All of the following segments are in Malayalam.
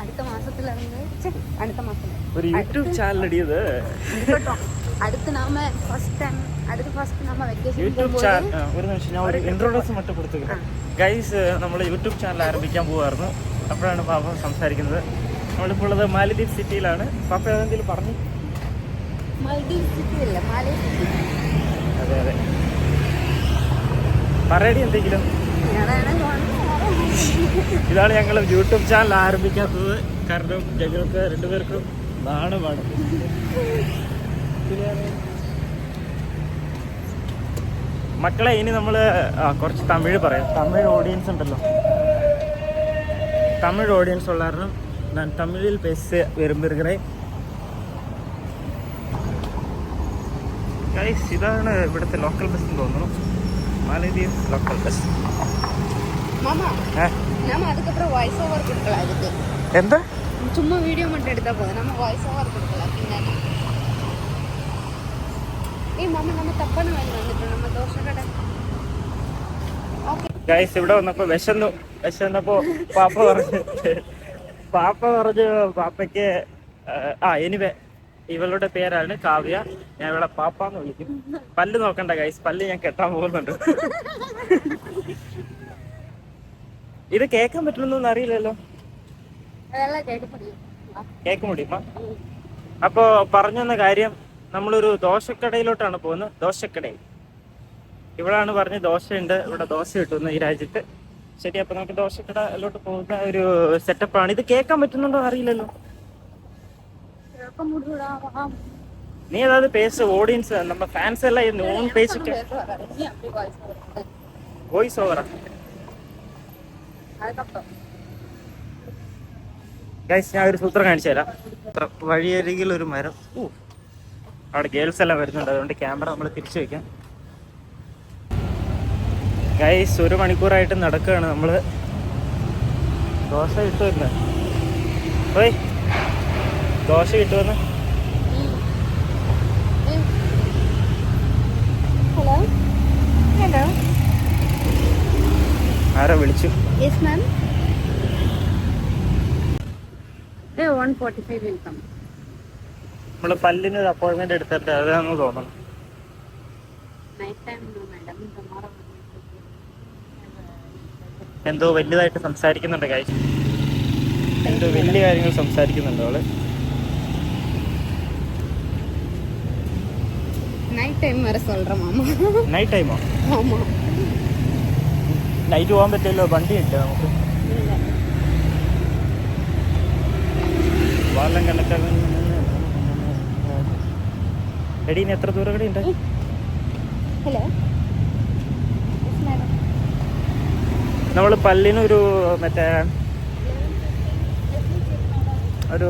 അടുത്ത മാസത്തിൽ നമ്മൾ യൂട്യൂബ് ചാനൽ ആരംഭിക്കാൻ പോവായിരുന്നു. അപ്പോഴാണ് പാപ്പ സംസാരിക്കുന്നത്. നമ്മളിപ്പോ ഉള്ളത് മാലിദ്വീപ് സിറ്റിയിലാണ്. പാപ്പ ഏതെങ്കിലും പറഞ്ഞു? അതെ അതെ. പറയടി എന്തെങ്കിലും. ഇതാണ് ഞങ്ങൾ യൂട്യൂബ് ചാനൽ ആരംഭിക്കാത്തത്. കാരണം ഞങ്ങൾക്ക് രണ്ടുപേർക്കും നാണമാണ് മക്കളെ ഇനി നമ്മൾ കുറച്ച് തമിഴ് പറയാം. തമിഴ് ഓഡിയൻസ് ഉണ്ടല്ലോ. തമിഴ് ഓഡിയൻസ് ഉള്ള കാരണം ഞാൻ തമിഴിൽ പേസ് വരുമ്പോഴേ ഗൈസ് ഇതാണ് ഇവിടുത്തെ ലോക്കൽ ബസ് എന്ന് തോന്നുന്നു. മാലദ്വീപ് ലോക്കൽ ബസ് மாமா ഏ நாம அதுக்கப்புறம் வாய்ஸ் ஓவர் கொடுக்கலாம் அதுக்கு എന്താ சும்மா வீடியோ மட்டும் எடுத்தா போதும் நம்ம வாய்ஸ் ஓவர் கொடுக்கலாம் பின்னாடி ஏய் மாமா நம்ம தப்பான வழி வந்துட்டோம் நம்ம தோசை கடை ஓகே ഗൈസ് ഇവിടെ വന്നപ്പോ വിശന്നു വിശന്നപ്പോ പാപ്പ പറഞ്ഞു പാപ്പ പറഞ്ഞു പാപ്പയ്ക്ക് ആ എനിവേ ഇവളുടെ പേരാണ് കാവ്യ ഞാൻ ഇവളെ പാപ്പാന്ന് വിളിക്കും പല്ല് നോക്കണ്ട ഗൈസ് പല്ല് ഞാൻ കെട്ടാൻ പോകുന്നുണ്ട് ഇത് കേൾക്കാൻ പറ്റുമെന്നൊന്നും അറിയില്ലല്ലോ. കേക്ക് മുടിയുമോ അപ്പോ പറഞ്ഞു വന്ന കാര്യം നമ്മളൊരു ദോശക്കടയിലോട്ടാണ് പോകുന്നത്. ദോശക്കടയിൽ. ഇവിടാണ് പറഞ്ഞ് ദോശയുണ്ട്. ഇവിടെ ദോശ കിട്ടുന്നു ഈ രാജ്യത്ത്. ശരി അപ്പൊ നമുക്ക് ദോശക്കടയിലോട്ട് പോകുന്ന ഒരു സെറ്റപ്പാണ് ഇത് കേൾക്കാൻ പറ്റുന്നുണ്ടോ അറിയില്ലല്ലോ. നീ അതായത് പേസ് ഓഡിയൻസ് നമ്മുടെ ഫാൻസ് എല്ലാം ഓൺ പേജ് വോയിസ് ഓവറാണ് ഗൈസ് ഞാൻ ഒരു സൂത്രം കാണിച്ചു തരാം. വഴിയരികിൽ ഒരു മരം. ഓ അവിടെ ഗേൾസ് എല്ലാം വരുന്നുണ്ട്. അതുകൊണ്ട് ക്യാമറ നമ്മൾ തിരിച്ചു വയ്ക്കാം ഗൈസ് ഒരു മണിക്കൂറായിട്ട് നടക്കുകയാണ് നമ്മൾ ദോശ കിട്ടുമെന്ന് ഓയ്. ദോശ കിട്ടുമെന്ന് ഹലോ ഹലോ ആരോ വിളിച്ചു yes ma'am A one forty five welcome നമ്മൾ പല്ലിന് അപ്പോയിൻമെന്റ് എടുത്തിട്ട് അതാണെന്ന് തോന്നുന്നു night time no madam tomorrow എന്തോ വലുതായിട്ട് സംസാരിക്കുന്നുണ്ട് ഗൈസ് എന്തോ വലിയ കാര്യങ്ങൾ സംസാരിക്കുന്നുണ്ട് അവള് நைட் டைம் வர சொல்கிறேன் மாமா നൈറ്റ് ടൈമോ ஆமாம் നൈറ്റ് പോകാൻ പറ്റില്ലല്ലോ വണ്ടി ഉണ്ട് നമുക്ക്. വാളം കണക്കാക്കാൻ എടീ ഇനി എത്ര ദൂരം കൂടി ഉണ്ട്? ഹലോ പല്ലിന് ഒരു നമ്മൾ പല്ലിനൊരു മറ്റേ ഒരു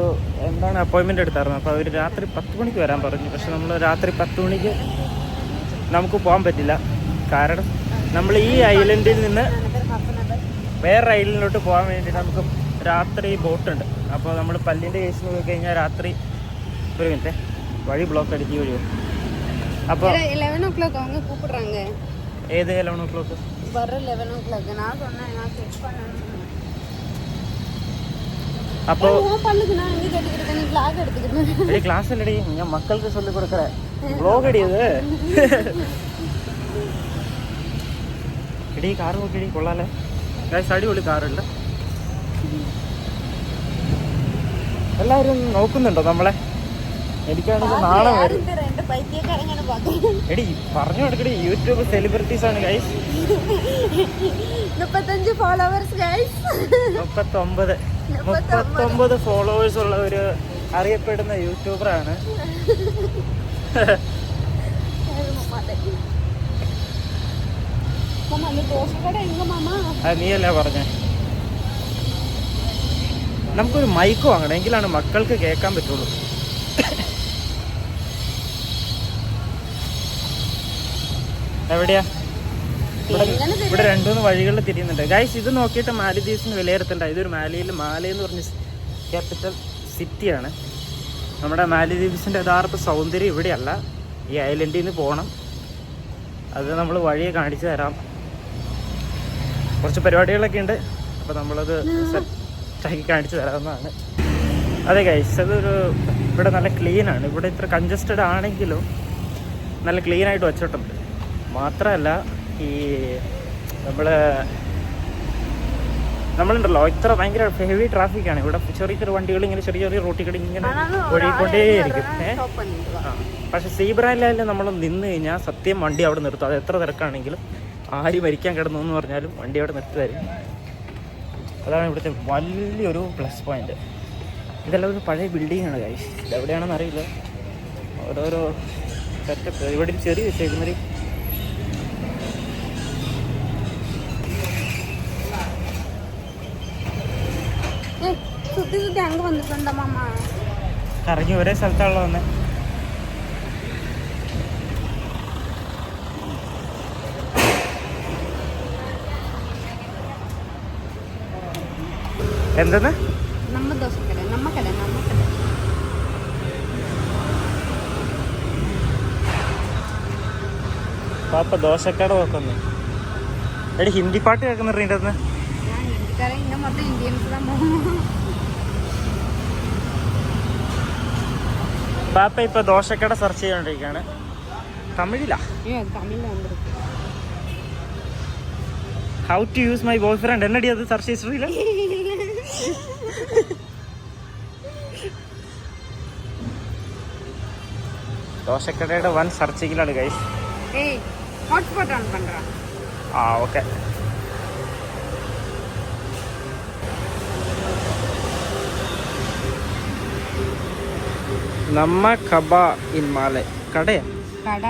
എന്താണ് അപ്പോയിൻമെന്റ് എടുത്തായിരുന്നു. അപ്പോൾ അവർ രാത്രി പത്ത് മണിക്ക് വരാൻ പറഞ്ഞു. പക്ഷെ നമ്മൾ രാത്രി പത്ത് മണിക്ക് നമുക്ക് പോകാൻ പറ്റില്ല. കാരണം നമ്മൾ ഈ ഐലൻഡിൽ നിന്ന് വേറെ ഐലൻഡിലോട്ട് പോകാൻ വേണ്ടി നമുക്ക് രാത്രി ബോട്ടുണ്ട് അപ്പോൾ നമ്മൾ പല്ലിൻ്റെ കേസിൽ പോയി കഴിഞ്ഞാൽ രാത്രി ഒരു മിനിറ്റ് വഴി ബ്ലോക്ക് അടിച്ച് വഴിയോ അപ്പോൾ லெவன் ஓ கிளாக் அவங்க கூப்பிடுறாங்க ഏത് ലെവൻ ഓ ക്ലോക്ക് வர லெவன் ஓ கிளாக் நான் சொன்னேன் நான் செக் பண்ணணும் അപ്പോൾ உன் பல்லுக்கு நான் எங்கே கேட்டுக்கிட்டு நீ கிளாக் எடுத்துக்கிட்டு എടി ക്ലാസ് അല്ലടി ഞാൻ മക്കൾക്ക് ചൊല്ലി കൊടുക്കറേ ബ്ലോഗ് അടി അത് എടി കാർ നോക്കിയടി കൊള്ളാലേ. ഗൈസ് അടിപൊളി കാറുണ്ട്. എല്ലാവരും നോക്കുന്നുണ്ടോ നമ്മളെ? എനിക്കാണെങ്കിൽ നാളെ എടി പറഞ്ഞു കൊടുക്കടി യൂട്യൂബ് സെലിബ്രിറ്റീസ് ആണ് ഗൈസ് മുപ്പത്തഞ്ച് ഫോളോവേഴ്സ് ഗൈസ് മുപ്പത്തൊമ്പത്. മുപ്പത്തൊമ്പത് ഫോളോവേഴ്സ് ഉള്ള ഒരു അറിയപ്പെടുന്ന യൂട്യൂബറാണ് നീയല്ലേ പറഞ്ഞേ? നമുക്കൊരു മൈക്ക് വാങ്ങണം. എങ്കിലാണ് മക്കൾക്ക് കേൾക്കാൻ പറ്റുള്ളൂ. എവിടെയാ? ഇവിടെ രണ്ടുമൂന്ന് വഴികളിൽ തിരിയുന്നുണ്ട്. ഗൈസ് ഇത് നോക്കിയിട്ട് മാലിദ്വീപ്സിന് വിലയിരുത്തണ്ട. ഇതൊരു മാലിയിൽ മാല എന്ന് പറഞ്ഞ ക്യാപിറ്റൽ സിറ്റിയാണ് നമ്മുടെ മാലിദ്വീപ്സിന്റെ യഥാർത്ഥ സൗന്ദര്യം ഇവിടെയല്ല. ഈ ഐലൻഡിൽ നിന്ന് പോകണം അത് നമ്മൾ വഴിയെ കാണിച്ചു തരാം. കുറച്ച് പരിപാടികളൊക്കെ ഉണ്ട്. അപ്പോൾ നമ്മളത് സെറ്റാക്കി കാണിച്ചു തരാവുന്നതാണ്. അതെ ഗൈസ് അതൊരു ഇവിടെ നല്ല ക്ലീൻ ആണ്. ഇവിടെ ഇത്ര കൺജസ്റ്റഡ് ആണെങ്കിലും നല്ല ക്ലീൻ ആയിട്ട് വെച്ചിട്ടുണ്ട്. മാത്രമല്ല ഈ നമ്മൾ നമ്മളുണ്ടല്ലോ ഇത്ര ഭയങ്കര ഹെവി ട്രാഫിക്കാണ് ഇവിടെ ചെറിയ ചെറിയ വണ്ടികൾ ഇങ്ങനെ ചെറിയ ചെറിയ റോട്ടിൽ കൂടി ഇങ്ങനെ ഒഴുകിക്കൊണ്ടേയിരിക്കും പക്ഷെ സീബ്രാലും നമ്മൾ നിന്ന് കഴിഞ്ഞാൽ സത്യം വണ്ടി അവിടെ നിർത്തും. അത് എത്ര തിരക്കാണെങ്കിലും ആര് മരിക്കാൻ കിടന്നു എന്ന് പറഞ്ഞാലും വണ്ടി അവിടെ നിർത്തി തരും അതാണ് ഇവിടുത്തെ വലിയൊരു പ്ലസ് പോയിന്റ് ഇതെല്ലാം ഒരു പഴയ ബിൽഡിംഗ് ആണ് കാര്യം ഇതെവിടെയാണെന്ന് അറിയില്ല. ഓരോരോ സെറ്റപ്പ് ഇവിടെ ഒരു ചെറിയ വെച്ചേക്കുന്നൊരു കറങ്ങി ഒരേ സ്ഥലത്താണല്ലോ വന്നെ. എന്തെന്ന്? പാപ്പ ദോശക്കട നോക്കുന്നു. എടി ഹിന്ദി പാട്ട് കേൾക്കുന്നുണ്ട് ഇതിന്റെ അകത്ത് പാപ്പ ഇപ്പൊ ദോശക്കട സെർച്ച് ചെയ്തോണ്ടിരിക്കാണ്. തമിഴിലാ? How to use my boyfriend എന്നടി അത് സെർച്ച് ചെയ്തിട്ടില്ല ദോശക്കടയുടെ വൻ സർച്ചയ്ക്കിലാണ് ഗൈസ് ആ ഓക്കെ. നമ്മ കബ ഇൻ മാലെ. കടയാ? കട.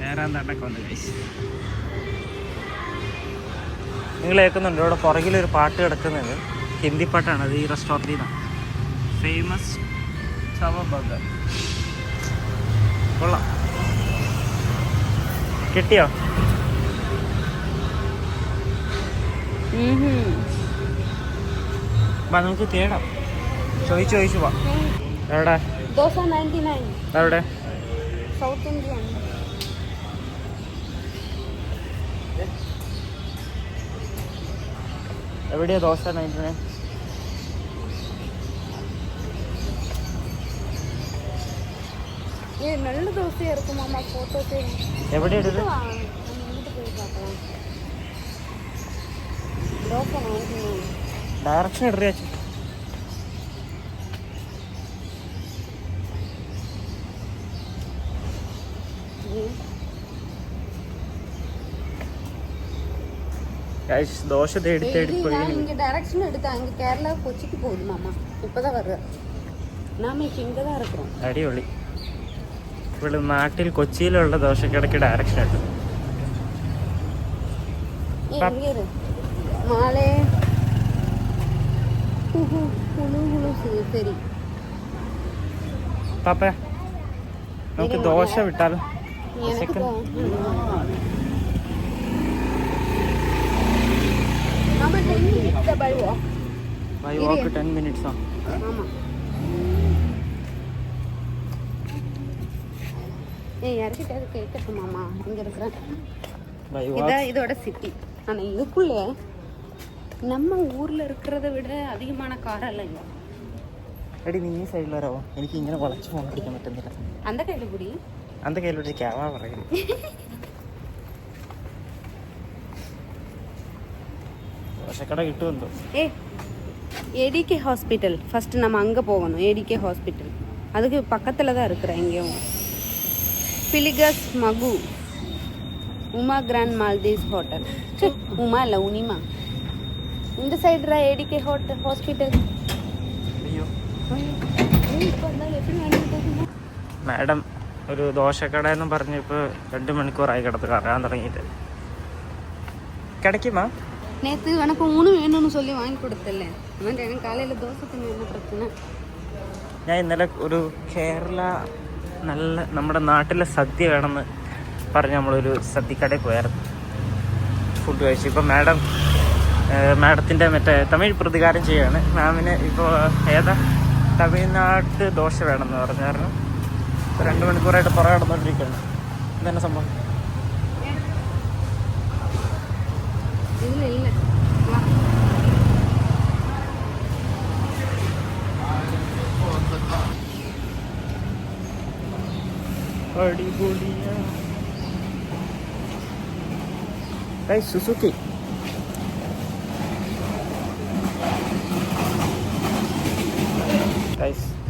വേറെ എന്താണ്ടൊക്കെ ഉണ്ട് ഗൈസ് നിങ്ങൾ കേൾക്കുന്നുണ്ട്. ഇവിടെ പുറകിലൊരു പാട്ട് കിടക്കുന്നത് ഹിന്ദി പാട്ടാണ്. അത് ഈ റെസ്റ്റോറന്റിൽ നിന്നാണ്. ഫേമസ് ചവ കൊള്ളാം. കിട്ടിയോ? നമുക്ക് തേടാം. ചോദിച്ചു ചോദിച്ചു പോവാം എവിടെ? സൗത്ത് ഇന്ത്യൻ എവിടെയാ ദോശ നൈറ്റിന് നല്ല ദോശ ഇറക്കും എവിടെ ഡയറക്ഷൻ ഇടുക ദോശ തേടി തേടി டெய்லி പോയി நான் இங்க டைரக்ஷன் எடுத்தேன் அங்க கேரளா கொச்சிக்கு போகுது மாமா இப்பதான் வர்ற நாம இப்ப இங்க தான் இருக்கிறோம் അടിപൊളി ഇവിടെ നാട്ടിൽ കൊച്ചിയിലുള്ള ദോശക്കടയ്ക്ക് ഡയറക്ഷൻ ഉണ്ട് ஏய் இங்க இரு மாலே ஹுஹு, ஹுலு ஹுலு சரி, சரி പാപ്പ നമുക്ക് ദോശ വിട്ടാലോ எனக்கு Second. தோ- மாமா ten minutes by walk by walk ten minutes ആ ஆமா ஏய் யாருக்கிட்ட கேட்கட்டும் மாமா இங்க இருக்கிறேன் ബൈ இதான் വാക്ക് இதோட சிட்டி ஆனா இதுக்குள்ள நம்ம ஊர்ல இருக்கிறத விட அதிகமான காரம் எல்லாம் இல்லை എടി നീ ഈ സൈഡിൽ വരാമോ എനിക്ക് ഇങ്ങനെ വളച്ച് ഫോൺ പിടിക്കാൻ പറ്റുന്നില്ല அந்த கையில பிடி അന്ത കയ്യിലൊരു ക്യാമറ പറയുന്നു ദോശക്കട കിട്ടുമെന്തോ ஏ ஏடிகே ஹாஸ்பிட்டல் ஃபர்ஸ்ட் நம்ம அங்கே போகணும் ஏடிகே ஹாஸ்பிட்டல் அதுக்கு பக்கத்தில் தான் இருக்கிறேன் எங்கேயும் பிலிகஸ் மகு உமா கிராண்ட் மால்தீவ்ஸ் ஹோட்டல் ச்சே, உமா இல்லை உனிமா இந்த சைடுரா ஏடிகே ஹோட்டல் ஹாஸ்பிட்டல் അയ്യോ இப்போ எப்படி நடந்து போகுமா മാഡം ഒരു ദോശക്കട എന്ന് പറഞ്ഞപ്പോൾ രണ്ട് മണിക്കൂറായി കിടത്ത് കറങ്ങാൻ തുടങ്ങിയിട്ട് കിടക്കുമാ நேற்று எனக்கு உணவு வேணும்னு சொல்லி வாங்கி கொடுத்தல அவன் எனக்கு காலையில் தோசை தின்னு என்ன பிரச்சனை ഞാൻ ഇന്നലെ ഒരു കേരള നല്ല നമ്മുടെ നാട്ടിലെ സദ്യ വേണമെന്ന് പറഞ്ഞ് നമ്മളൊരു സദ്യക്കടയിൽ പോയായിരുന്നു ഫുഡ് കഴിച്ചു ഇപ്പോൾ മാഡം മാഡത്തിൻ്റെ മറ്റേ തമിഴ് പ്രതികാരം ചെയ്യാണ് മാമിന് ഇപ്പോൾ ഏതാ തമിഴ്നാട്ട് ദോശ വേണമെന്ന് പറഞ്ഞ കാരണം ഇപ്പോൾ രണ്ട് മണിക്കൂറായിട്ട് പുറകെ നടന്നുകൊണ്ടിരിക്കുകയാണ് ഇതന്നെ സംഭവം വാ. അടിപൊളിയാ. സുസുക്കി.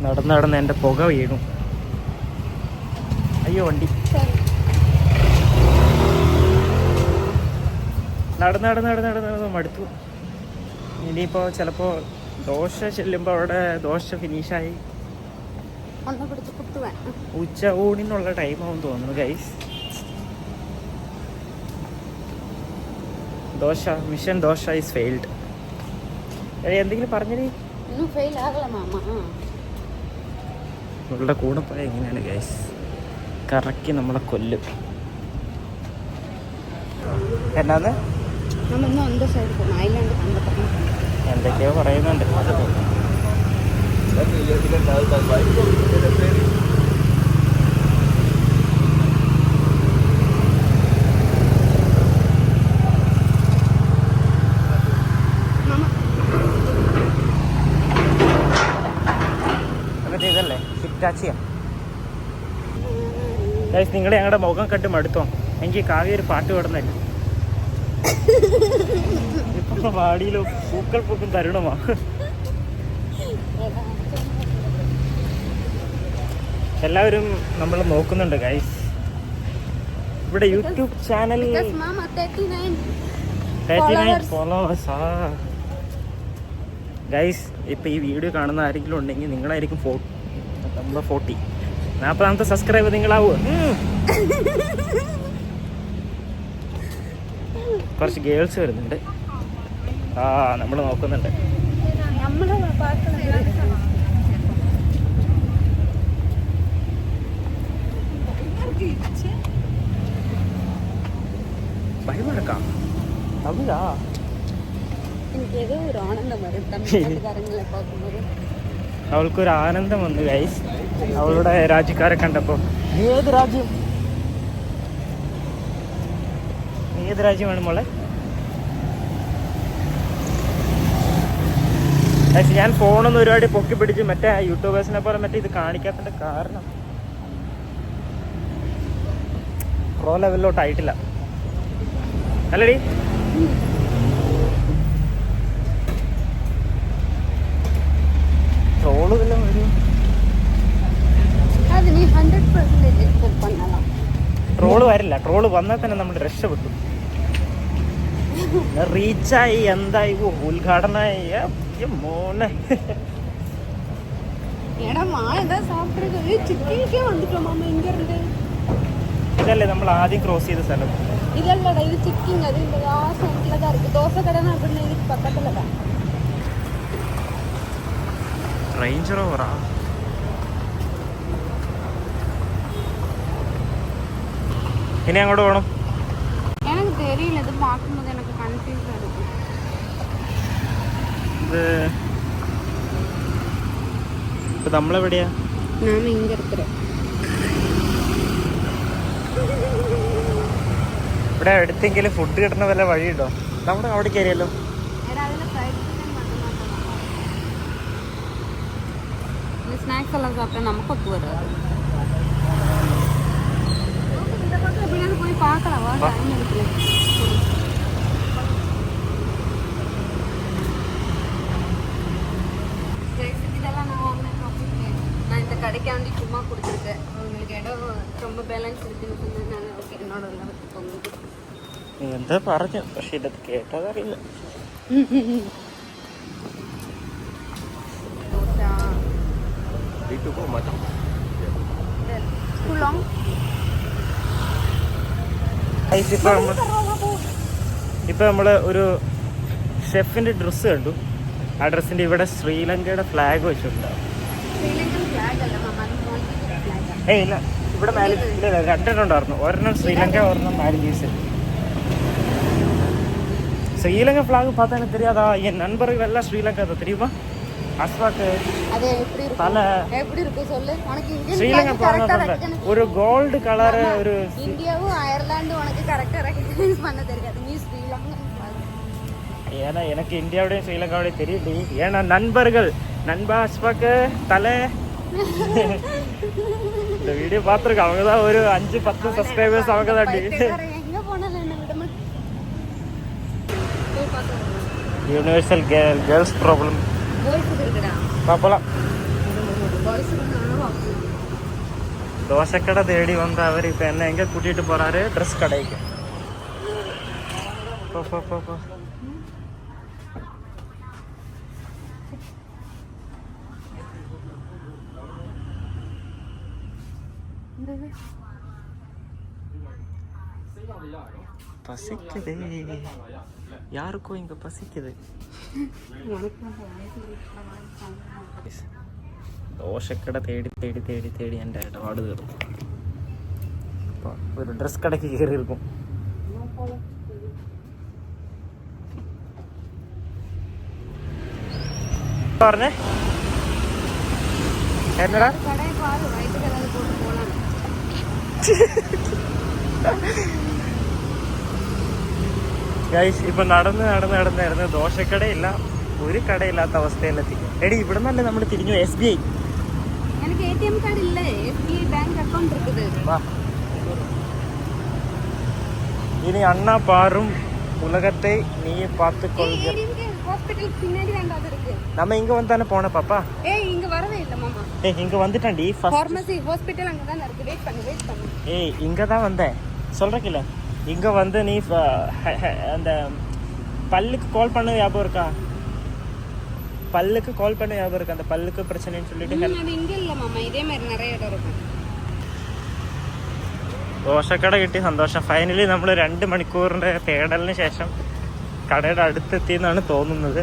നടന്ന് നടന്ന് എന്റെ പുക വീണു. അയ്യോ വണ്ടി. നടന്ന് നടന്ന് നടന്ന് നടന്ന് നടന്ന് മടുത്തു. ഇനിയിപ്പോൾ ചിലപ്പോൾ ദോശ ചെല്ലുമ്പോൾ അവിടെ ദോശ ഫിനിഷായി ഉച്ച ഊണിനുള്ള ആവും തോന്നുന്നു guys dosa mission dosa is failed എന്തെങ്കിലും പറഞ്ഞേ നമ്മളുടെ കൂടെ പോയ എങ്ങനെയാണ് ഗൈസ് കറക്കി നമ്മളെ കൊല്ലും. എന്നാന്ന്? എന്തൊക്കെയോ പറയുന്നുണ്ട്. നിങ്ങളെ എന്നിട്ട് ഇതല്ലേ? ഹിറ്റാച്ചിയാ ഗൈസ് നിങ്ങൾ ഞങ്ങളുടെ മുഖം കണ്ട് മടുത്തോ? എനിക്ക് കാവ്യ ഒരു പാട്ട് പാടുന്നില്ല ഇപ്പൊ വാടിയിലോ പൂക്കൾ പൂക്കും തരുണമാ. എല്ലാവരും നമ്മൾ നോക്കുന്നുണ്ട് ഗൈസ് ഇവിടെ YouTube channel Because mama 39 followers followers. Guys ഇപ്പൊ ഈ വീഡിയോ കാണുന്ന ആരെങ്കിലും ഉണ്ടെങ്കിൽ നിങ്ങളായിരിക്കും ഫോ നമ്മൾ ഫോർട്ടി നാൽപ്പതാമത്തെ സബ്സ്ക്രൈബ് നിങ്ങളാവോ. കുറച്ച് ഗേൾസ് വരുന്നുണ്ട്. ആ നമ്മൾ നോക്കുന്നുണ്ട് നമ്മളെ பார்க்கலாம் ഭയമെടുക്കാം അവിടാ எனக்கு ஏதோ ஒரு ஆனந்தம் வரும் தமிழ்நாட்டுக்காரங்களை பார்க்கும்போது അവൾക്കൊരു ആനന്ദം വന്നു ഗൈസ് അവളുടെ രാജ്യക്കാരെ കണ്ടപ്പോ നീ ഏത് രാജ്യം നീ ഏത് രാജ്യമാണ് മോളെ പക്ഷെ ഞാൻ ഫോണൊന്നും ഒരുപാട് പൊക്കി പിടിച്ച് മറ്റേ യൂട്യൂബേഴ്സിനെ പോലെ മറ്റേ ഇത് കാണിക്കാത്തതിന്റെ കാരണം. പ്രോ ലെവലിലോട്ടായിട്ടില്ല അല്ലടി. ട്രോൾ ട്രോൾ വരില്ല. ട്രോൾ വന്നാൽ തന്നെ നമ്മൾ രക്ഷപ്പെട്ടു. റീച്ചായി എന്തായി ഉദ്ഘാടനമായി. മോനെ. ഇതല്ലേ നമ്മൾ ആദ്യം ക്രോസ് ചെയ്ത സ്ഥലം. ഇതല്ലടാ ഇത് ചിക്കിങ്. അത് ആ സൈഡിലതാ ഇരിക്കും ദോശ ഇനി അങ്ങോട്ട് പോകണം എനിക്ക് തെരിയില്ല ഇത് പാക്കുമ്പോൾ എനിക്ക് കൺഫ്യൂസ് ആയിരിക്കും. ഇപ്പൊ നമ്മളെവിടെയാ? ഇവിടെ എടുത്തെങ്കിലും ഫുഡ് കിട്ടുന്ന വല്ല വഴിയുണ്ടോ? നമ്മുടെ അവിടെ കയറിയല്ലോ. സ്നാക്സ് എല്ലാം നമുക്കൊക്കെ നമുക്ക് நான் இந்த கடைக்காண்டி சும்மா கொடுத்துருக்கேன் உங்களுக்கு இடம் ரொம்ப பேலன்ஸ் இருக்குன்னு சொன்னேன் நான் ஓகே என்னோட லெவலுக்கு போங்க നീ എന്താ പറഞ്ഞു പക്ഷെ ഇതൊക്കെ കേട്ടതറിയില്ല Too long? Guys, ഇപ്പൊ നമ്മൾ ഇപ്പൊ നമ്മള് ഒരു ഷെഫിന്റെ ഡ്രസ്സ് കണ്ടു ആ ഡ്രസ്സിന്റെ ഇവിടെ ശ്രീലങ്കയുടെ ഫ്ലാഗ് വെച്ചിട്ടുണ്ട് ശ്രീലങ്കൻ ഏയ് ഇല്ല ഇവിടെ മാലി ഇല്ല ഇല്ല, രണ്ടെണ്ണം ഉണ്ടായിരുന്നു ഒരെണ്ണം ശ്രീലങ്ക ഒരെണ്ണം മാലിദ്വീപ്സ് ஸ்ரீலங்கா ஃப்ளாக் பார்த்தா எனக்கு தெரியாதா என் நண்பர்கள் எல்லாம் ஸ்ரீலங்கா தான் தெரியுமா அஸ்வாக்கு அது எப்படி இருக்கும் தலை எப்படி இருக்கும் சொல்லு உனக்கு Indian Sri Lanka flag flag correct ஆ சொல்றேன் recognize- ஒரு கோல்டு கலர் ஒரு இந்தியாவும் அயர்லாண்டும் உனக்கு கரெக்டா ரெகனைஸ் பண்ண தெரியாது நீ ஸ்ரீலங்கன் flag. ஏன்னா எனக்கு இந்தியாவுடையும் ஸ்ரீலங்காவுடையும் தெரியல ஏன்னா நண்பர்கள் நண்பா அஸ்பாக்கு தலை இந்த வீடியோ பார்த்துருக்கோம் அவங்க தான் ஒரு அஞ்சு பத்து சப்ஸ்கிரைபர்ஸ் அவங்க தாண்டி எங்க போனாலும் என்ன விட போய் பார்த்து யூனிவர்சல் கேர்ள் கேர்ள்ஸ் ப்ராப்ளம் பாய்ஸுக்கு இருக்குடா பார்க்கலாம் பாய்ஸுக்கு நானும் தோசைக்கடை தேடி வந்த அவர் இப்போ என்ன எங்கே கூட்டிகிட்டு போகிறாரு ட்ரெஸ் கடைக்கு போ போ போ பசிக்குது. யாருக்கும் இங்கே பசிக்குது? தோசைக்கடை தேடி தேடி தேடி தேடி என்ற ஆடுது. இப்போ ஒரு ட்ரெஸ் கடைக்கு ஏறி இருக்கும். பாருங்க. என்னடா? கடை ഗൈസ് ഇപ്പൊ നടന്ന് നടന്ന് നടന്ന് നടന്ന് ദോശക്കടയില്ല ഒരു കടയില്ലാത്ത അവസ്ഥയിലെത്തി എടി ഇവിടെ നിന്നല്ലേ നമ്മൾ തിരിഞ്ഞു എസ് ബി ഐ எனக்கு ஏடிஎம் கார்டு இல்ல எஸ்பிஐ பேங்க் அக்கவுண்ட் இருக்குது വാ இனி அண்ணா பாரும் உலகத்தை நீ பார்த்து கொள்க ஏடிஎம் ஹாஸ்பிட்டல் பின்னாடி வேண்டாம் இருக்கு நம்ம இங்க வந்து தானே போன பாப்பா ஏய் இங்க வரவே இல்ல மாமா ஏய் இங்க வந்துட்டான்டி ஃபர்ஸ்ட் ஃபார்மசி ஹாஸ்பிட்டல் அங்க தான் இருக்கு வெயிட் பண்ணு வெயிட் பண்ணு ஏய் இங்க தான் வந்தேன் சொல்றக்கில்ல இங்க வந்து நீ ஃப- ஹ- ஹ- அந்த பல்லுக்கு கால் பண்ண ஞாபகம் இருக்கா பல்லுக்கு கால் பண்ண ஞாபகம் இருக்கா அந்த பல்லுக்கு பிரச்சனைன்னு சொல்லிட்டு ம், அது இங்க இல்ல மாமா இதே மாதிரி நிறைய இடம் இருக்கும் ദോശക്കട കിട്ടി സന്തോഷം ഫൈനലി നമ്മൾ രണ്ട് മണിക്കൂറിൻ്റെ തേടലിന് ശേഷം കടയുടെ അടുത്തെത്തി എന്നാണ് തോന്നുന്നത്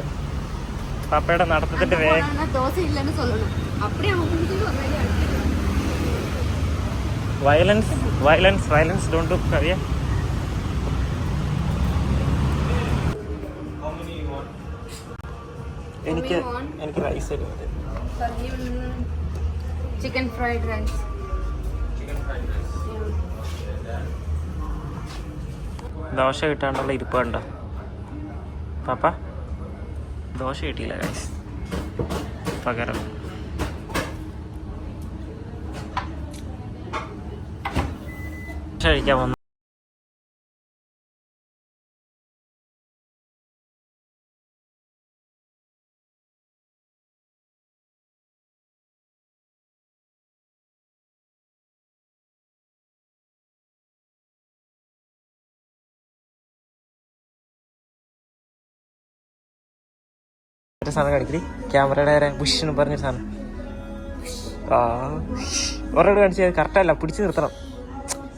പാപ്പയുടെ നടത്തത്തിൻ്റെ വേ போனா தோசை இல்லைன்னு சொல்லணும் அப்படியே அவன் குடிச்சிட்டு ஒரு வேலையை அடிச்சிடுவான். വയലൻസ് വയലൻസ് വയലൻസ് ഡോണ്ട് കവിയ എനിക്ക്? എനിക്ക് റൈസ് തരുന്നത് ചിക്കൻ ഫ്രൈഡ് റൈസ് ദോശ കിട്ടാണ്ടുള്ള ഇരിപ്പ് കണ്ടോ? പാപ്പ ദോശ കിട്ടിയില്ല ഗൈസ് പകരം. കഴിക്കാൻ വന്നു. ഒരു സാധനം കാണിക്കടി. ക്യാമറയുടെ ബുഷ് പറഞ്ഞ സാധനം. ആ. ഒരെണ്ണം കാണിച്ച് കറക്റ്റല്ല പിടിച്ചു നിർത്തണം.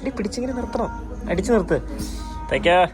ഇടി പിടിച്ചിങ്ങനെ നിർത്തണം. അടിച്ചു നിർത്ത്. തയ്ക്കാ.